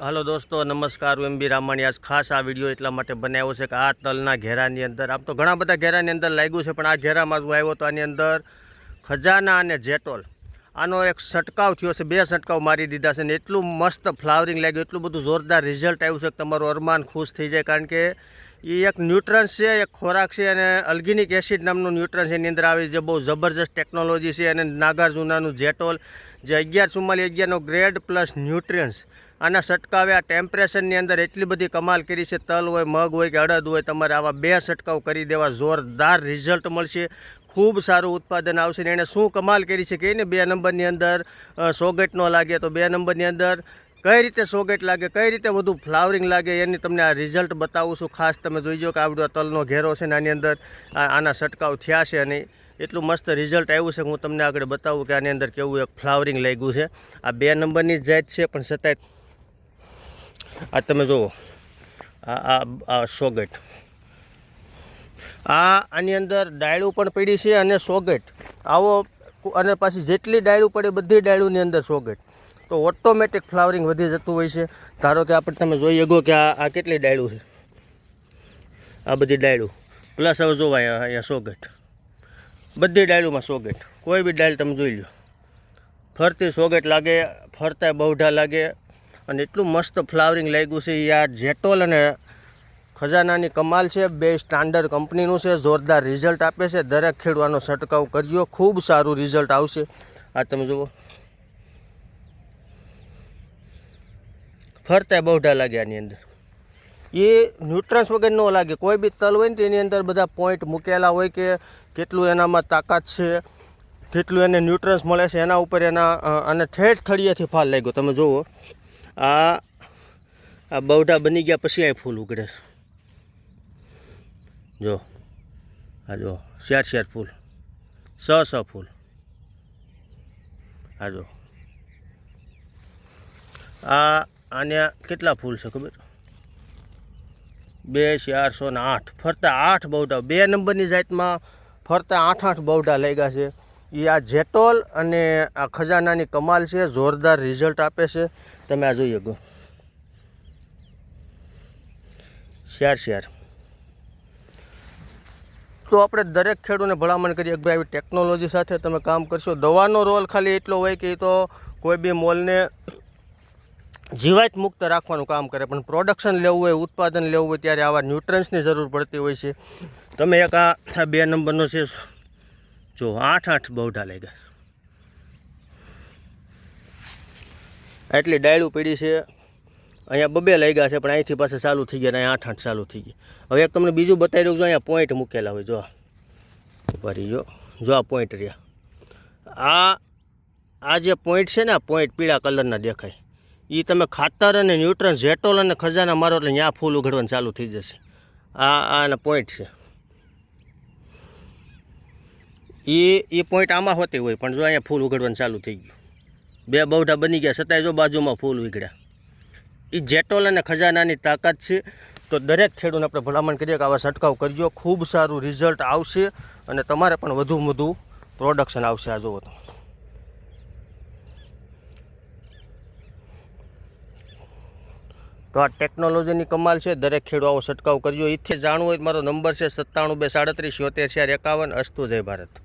હાલો દોસ્તો, નમસ્કાર, હું એમ બી રામાણી. આજ ખાસ આ વીડિયો એટલા માટે બનાવ્યો છે કે આ તલના ઘેરાની અંદર, આમ તો ઘણા બધા ઘેરાની અંદર લાગ્યું છે, પણ આ ઘેરામાં હું આવ્યો તો આની અંદર ખજાના અને જેટોલ. આનો એક છંટકાવ થયો છે, બે છંટકાવ મારી દીધા છે ને એટલું મસ્ત ફ્લાવરિંગ લાગ્યું, એટલું બધું જોરદાર રિઝલ્ટ આવ્યું છે કે તમારું અરમાન ખુશ થઈ જાય, કારણ કે એ એક ન્યુટ્રન્સ છે, એક ખોરાક છે અને અલ્ગિનિક એસિડ નામનું ન્યુટ્રન્સ એની અંદર આવે છે. બહુ જબરજસ્ત ટેકનોલોજી છે અને નાગાર્જુનાનું જેટોલ જે અગિયાર ચુમ્માલી અગિયારનો ગ્રેડ પ્લસ ન્યુટ્રિયન્સ આના છંટકાવે આ ટેમ્પરેચરની અંદર એટલી બધી કમાલ કરી છે. તલ હોય, મગ હોય કે અડદ હોય, તમારે આવા બે છંટકાવ કરી દેવા જોરદાર રિઝલ્ટ મળશે. ખૂબ સારું ઉત્પાદન આવશે ને એણે શું કમાલ કરી છે કે બે નંબરની અંદર સોગટ ન લાગે તો બે નંબરની અંદર કઈ રીતે સોગટ લાગે, કઈ રીતે વધુ ફ્લાવરિંગ લાગે, એની તમને આ રિઝલ્ટ બતાવું છું. ખાસ તમે જોઈજો કે આવડો તલનો ઘેરો છે ને આની અંદર આ- આના છંટકાવ થયા છે અને એટલું મસ્ત રિઝલ્ટ આવ્યું છે હું તમને આગળ બતાવું કે આની અંદર કેવું એક ફ્લાવરિંગ લાગ્યું છે. આ બે નંબરની જાત છે, પણ છતાંય આ તમે જુઓ, આ આ આ સોગટ. આ આની અંદર ડાયળું પણ પડી છે અને સોગટ. આવો, અને પાછી જેટલી ડાયળું પડે બધી ડાયળુંની અંદર સોગટ. તો ઓટોમેટિક ફ્લાવરિંગ વધી જતું હોય છે. ધારો કે આપણે તમે જોઈ શકો કે આ કેટલી ડાયડું છે. આ બધી ડાયડું. પ્લસ હવે જોવા અહીંયા અહીંયા સોગટ. બધી ડાયલુમાં સોગટ. કોઈ બી ડાયલ તમે જોઈ લો. ફરતી સોગટ લાગે, ફરતા બહુઢા લાગે, અને એટલું મસ્ત ફ્લાવરિંગ લાગ્યું છે. આ જેટોલ અને ખજાનાની કમાલ છે. બે સ્ટાન્ડર્ડ કંપનીનું છે. જોરદાર રિઝલ્ટ આપે છે. દરેક ખેડવાનો છંટકાવ કરજો. ખૂબ સારું રિઝલ્ટ આવશે. આ તમે જુઓ. ફરતા બહુઢા લાગે આની અંદર. એ ન્યુટ્રન્સ વગર ન લાગે. કોઈ બી તલ હોય ને તેની અંદર બધા પોઈન્ટ મૂકેલા હોય કે કેટલું એનામાં તાકાત છે, કેટલું એને ન્યુટ્રન્સ મળે છે, એના ઉપર એના અને ઠેઠ થળિયાથી ફાલ લાગ્યો. તમે જુઓ, આ આ બહુઢા બની ગયા પછી અહીં ફૂલ ઉગડે છે. જો, આ જો, શેર શેર ફૂલ. સ સ ફૂલ. આ જો. આ આને કેટલા ફૂલ છે ખબર? બે ચારસો ને આઠ. ફરતા આઠ બહુટા બે નંબરની જાતમાં ફરતા આઠ આઠ બહુડા લાગ્યા છે. એ આ જેટોલ અને આ ખજાનાની કમાલ છે, જોરદાર રિઝલ્ટ આપે છે. તમે આ જોઈ શકો શ્યાર શ્યાર તો આપણે દરેક ખેડૂને ભલામણ કરીએ કે ભાઈ આવી ટેકનોલોજી સાથે તમે કામ કરશો. દવાનો રોલ ખાલી એટલો હોય કે એ તો કોઈ બી મોલને જીવાત મુક્ત રાખવાનું કામ કરે, પણ પ્રોડક્શન લેવું હોય, ઉત્પાદન લેવું હોય, ત્યારે આવા ન્યુટ્રન્સની જરૂર પડતી હોય છે. તમે એક આ બે નંબરનો છે. જો, આઠ આઠ બહુઢા લાગ્યા એટલી ડાયડું પીડી છે. અહીંયા બબે લાગ્યા છે, પણ અહીંથી પાસે ચાલુ થઈ ગયા અહીંયા આઠ આઠ ચાલુ થઈ ગયા. હવે એક તમને બીજું બતાવી દઉં છું, અહીંયા પોઈન્ટ મૂકેલા હોય, જો ફરી જો. જો આ પોઈન્ટ રહ્યા. આ આ જે પોઈન્ટ છે ને, આ પોઈન્ટ પીળા કલરના દેખાય. એ તમે ખાતર અને ન્યુટ્રન ઝેટોલ અને ખજાના મારો એટલે ત્યાં ફૂલ ઉઘડવાનું ચાલુ થઈ જશે. આ આના પોઈન્ટ છે. એ એ પોઈન્ટ આમાં હોતી હોય, પણ જો અહીંયા ફૂલ ઉઘડવાનું ચાલુ થઈ ગયું. બે બહુઢા બની ગયા, છતાંય જો બાજુમાં ફૂલ ઉઘડ્યા. એ જેટોલ અને ખજાનાની તાકાત છે, તો દરેક ખેડૂતને આપણે ભલામણ કરીએ કે આવા છંટકાવ કરજો. ખૂબ સારું રિઝલ્ટ આવશે અને તમારે પણ વધુ વધુ પ્રોડક્શન આવશે આ જુઓ તો. તો આ ટેકનોલોજીની કમાલ છે, દરેક ખેડૂત આવો છંટકાવ કરજો એથી જાણવું હોય મારો નંબર છે સત્તાણું બે સાડત્રીસ, છોતેર ચાર એકાવન, અસ્તુ, જય ભારત.